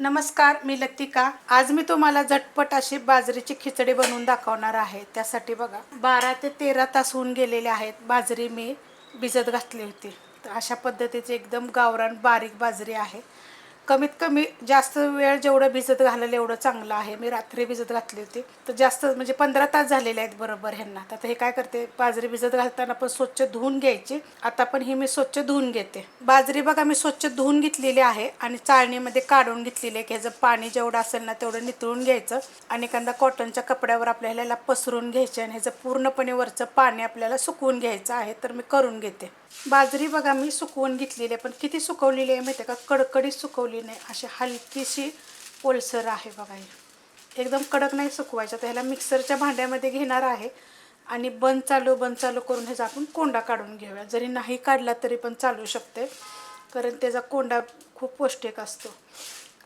नमस्कार मी लतिका. आज मी तुम्हाला झटपट अशी बाजरीची खिचडी बनवून दाखवणार आहे. त्यासाठी बघा बारा ते तेरा तास होऊन गेलेले आहेत. बाजरी मी भिजत घातली होती. तर अशा पद्धतीची एकदम गावरान बारीक बाजरी आहे. कमीत कमी जास्त वेळ जेवढं भिजत घालेलं एवढं चांगलं आहे. मी रात्री भिजत घातली होती. तर जास्त म्हणजे पंधरा तास झालेले आहेत बरोबर ह्यांना. तर हे काय करते? बाजरी भिजत घालताना पण स्वच्छ धुवून घ्यायची. आता पण ही मी स्वच्छ धुवून घेते. बाजरी बघा मी स्वच्छ धुवून घेतलेली आहे आणि चाळणीमध्ये काढून घेतलेली आहे. की ह्याचं पाणी जेवढं असेल ना तेवढं नितळून घ्यायचं आणि एखादा कॉटनच्या कपड्यावर आपल्याला ह्याला पसरून घ्यायचे आणि ह्याचं पूर्णपणे वरचं पाणी आपल्याला सुकवून घ्यायचं आहे तर मी करून घेते. बाजरी बघा मी सुकवून घेतलेली आहे. पण किती सुकवलेली आहे माहिती आहे का? कडकडीत सुकवली नाही अशी हलकीशी ओलसर आहे बघा ही. एकदम कडक नाही सुकवायचं. तर ह्याला मिक्सरच्या भांड्यामध्ये घेणार आहे. आणि बंद चालू बंद चालू करून ह्याचा आपण कोंडा काढून घेऊया. जरी नाही काढला तरी पण चालू शकते. कारण त्याचा कोंडा खूप पौष्टिक असतो.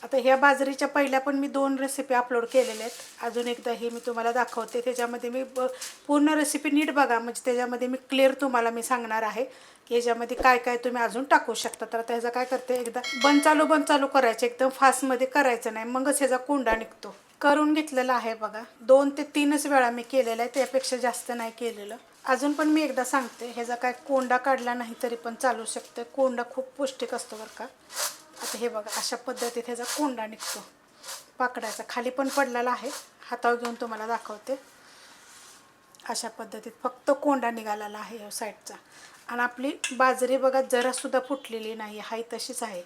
आता ह्या बाजरीच्या पहिल्या पण मी दोन रेसिपी अपलोड केलेल्या आहेत. अजून एकदा ही मी तुम्हाला दाखवते. त्याच्यामध्ये मी ब पूर्ण रेसिपी नीट बघा. म्हणजे त्याच्यामध्ये मी क्लिअर तुम्हाला मी सांगणार आहे की ह्याच्यामध्ये काय काय तुम्ही अजून टाकू शकता. तर आता ह्याचा काय करते एकदा बंद चालू बंद चालू करायचं. एकदम फास्टमध्ये करायचं नाही. मगच ह्याचा कोंडा निघतो. करून घेतलेला आहे बघा. दोन ते तीनच वेळा मी केलेलं आहे. त्यापेक्षा जास्त नाही केलेलं. अजून पण मी एकदा सांगते. ह्याचा काय कोंडा काढला नाही तरी पण चालू शकते कोंडा खूप पौष्टिक असतो बरं का. आता हे बघा अशा पद्धतीत ह्याचा कोंडा निघतो. पाकडाचा खाली पण पडलेला आहे. हातावर घेऊन तुम्हाला दाखवते. अशा पद्धतीत फक्त कोंडा निघालेला आहे या साईडचा. आणि आपली बाजरी बघा जरासुद्धा फुटलेली नाही हाय तशीच आहे.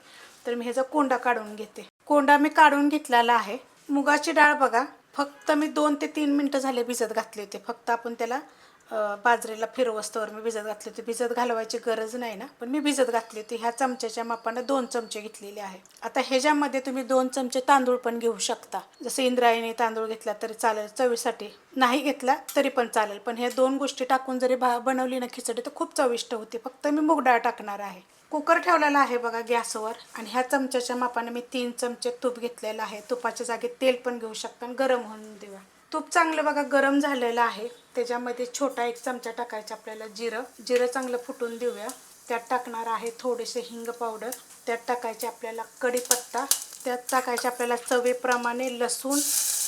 तर मी ह्याचा कोंडा काढून घेते. कोंडा मी काढून घेतलेला आहे. मुगाची डाळ बघा फक्त मी दोन ते तीन मिनटं झाले भिजत घातले होते. फक्त आपण त्याला बाजरीला फिरवस्तवर मी भिजत घातली होती. भिजत घालवायची गरज नाही ना. पण मी भिजत घातली होती. ह्या चमच्याच्या मापानं दोन चमचे घेतलेले आहे. आता ह्याच्यामध्ये तुम्ही दोन चमचे तांदूळ पण घेऊ शकता. जसं इंद्रायणी तांदूळ घेतला तरी चालेल. चवीसाठी नाही घेतला तरी पण चालेल. पण ह्या दोन गोष्टी टाकून जरी भा बनवली ना खिचडी तर खूप चविष्ट होती. फक्त मी मूग डाळ टाकणार आहे. कुकर ठेवलेला आहे बघा गॅसवर. आणि ह्या चमच्याच्या मापाने मी तीन चमचे तूप घेतलेलं आहे. तुपाच्या जागी तेल पण घेऊ शकता आणि गरम होऊन देवा. तूप चांगलं बघा गरम झालेलं आहे. त्याच्यामध्ये छोटा एक चमचा टाकायचा आपल्याला जिरं. जिरं चांगलं फुटून देऊया. त्यात टाकणार आहे थोडेसे हिंग पावडर. त्यात टाकायचे आपल्याला कढीपत्ता. त्यात टाकायचे आपल्याला चवीप्रमाणे लसूण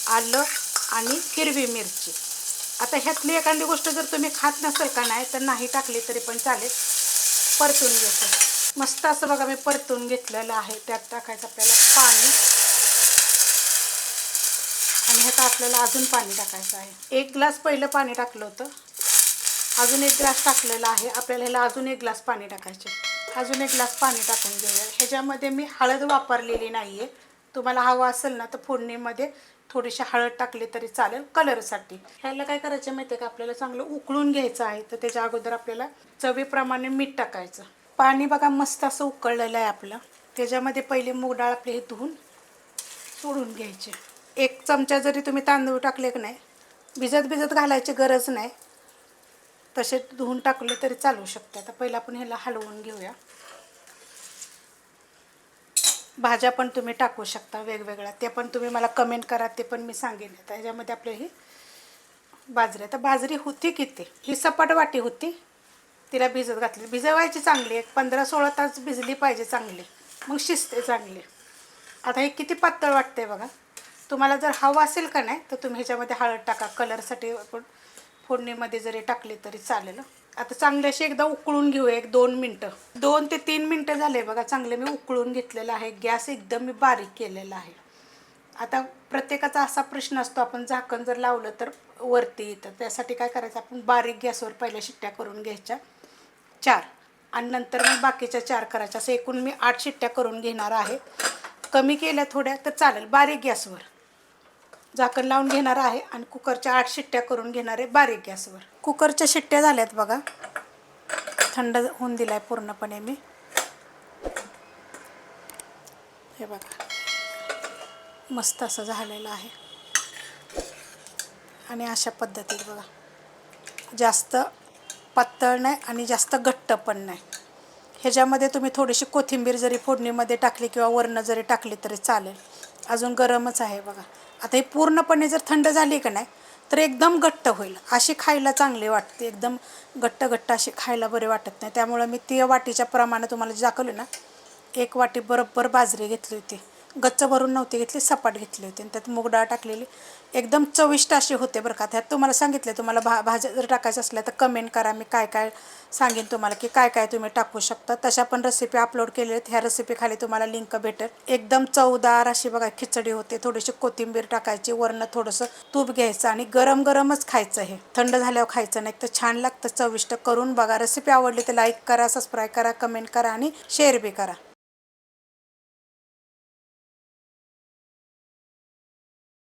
आलं आणि हिरवी मिरची. आता ह्यातली एखादी गोष्ट जर तुम्ही खात नसेल का नाही तर नाही टाकली तरी पण चालेल. परतून घेतो मस्त असं बघा मी परतून घेतलेलं आहे. त्यात टाकायचं आपल्याला पाणी. आणि ह्यात आपल्याला अजून पाणी टाकायचं आहे. एक ग्लास पहिलं पाणी टाकलं होतं. अजून एक ग्लास टाकलेला आहे. आपल्याला ह्याला अजून एक ग्लास पाणी टाकायचे अजून एक ग्लास पाणी टाकून घेऊया. ह्याच्यामध्ये मी हळद वापरलेली नाही आहे तुम्हाला हवं असेल ना तर फोडणीमध्ये थोडीशी हळद टाकली तरी चालेल कलरसाठी. ह्याला काय करायचं माहिती आहे का? आपल्याला चांगलं उकळून घ्यायचं आहे. तर त्याच्या अगोदर आपल्याला चवीप्रमाणे मीठ टाकायचं. पाणी बघा मस्त असं उकळलेलं आहे आपलं. त्याच्यामध्ये पहिले मूग डाळ आपली हे धुवून सोडून घ्यायचे. एक चमचा जरी तुम्ही तांदूळ टाकले की नाही भिजत भिजत घालायची गरज नाही. तसे धुवून टाकले तरी चालू शकते. आता पहिला आपण ह्याला हलवून घेऊया. भाज्या पण तुम्ही टाकू शकता वेगवेगळ्या. ते पण तुम्ही मला कमेंट करा ते पण मी सांगेन. आता ह्याच्यामध्ये आपलं ही बाजरी. आता बाजरी होती किती? ही सपाट वाटी होती. तिला भिजत घातली. भिजवायची चांगली एक पंधरा सोळा तास भिजली पाहिजे चांगली. मग शिजते चांगली. आता हे किती पातळ वाटते बघा. तुम्हाला जर हवं असेल का नाही तर तुम्ही ह्याच्यामध्ये हळद टाका. कलरसाठी आपण फोडणीमध्ये जरी टाकली तरी चालेल. आता चांगले असे एकदा उकळून घेऊ एक दोन मिनटं. दोन ते तीन मिनटं झाले बघा चांगले मी उकळून घेतलेलं आहे. गॅस एकदम मी बारीक केलेला आहे. आता प्रत्येकाचा असा प्रश्न असतो आपण झाकण जर लावलं तर वरती येतं. त्यासाठी काय करायचं आपण बारीक गॅसवर पहिल्या शिट्ट्या करून घ्यायच्या. चार. आणि नंतर मग बाकीच्या चार करायच्या. असं एकूण मी आठ शिट्ट्या करून घेणार आहे. कमी केल्या थोड्या तर चालेल. बारीक गॅसवर. झाकण लावून घेणार आहे आणि कुकरच्या आठ शिट्ट्या करून घेणार आहे बारीक गॅसवर. कुकरच्या शिट्ट्या झाल्यात बघा. थंड होऊन दिलाय पूर्णपणे मी. हे बघा. मस्त असं झालेलं आहे. आणि अशा पद्धतीत बघा. जास्त पातळ नाही आणि जास्त घट्ट पण नाही. ह्याच्यामध्ये तुम्ही थोडीशी कोथिंबीर जरी फोडणीमध्ये टाकली किंवा वरणं जरी टाकली तरी चालेल. अजून गरमच आहे बघा. आता हे पूर्णपणे जर थंड झाली का नाही तर एकदम घट्ट होईल. अशी खायला चांगली वाटते. एकदम घट्ट घट्ट अशी खायला बरे वाटत नाही. त्यामुळं मी ती वाटीच्या प्रमाणात तुम्हाला जे दाखवलं ना एक वाटी बरोबर बाजरी घेतली होती. गच्च भरून नव्हती घेतली सपाट घेतली होती. आणि त्यात मूग डाळ टाकलेली. एकदम चविष्ट अशी होते बरं का. त्यात तुम्हाला सांगितले तुम्हाला भा भाज्या जर टाकायच्या असल्या तर कमेंट करा. मी काय काय सांगेन तुम्हाला की काय काय तुम्ही टाकू शकता. तशा पण रेसिपी अपलोड केलेल्या आहेत. ह्या रेसिपीखाली तुम्हाला लिंक भेटेल. एकदम चवदार अशी बघा खिचडी होते. थोडीशी कोथिंबीर टाकायची वरनं थोडंसं तूप घ्यायचं आणि गरम गरमच खायचं हे. थंड झाल्यावर खायचं नाही तर छान लागतं चविष्ट करून बघा. रेसिपी आवडली तर लाईक करा सबस्क्राईब करा कमेंट करा आणि शेअर बी करा.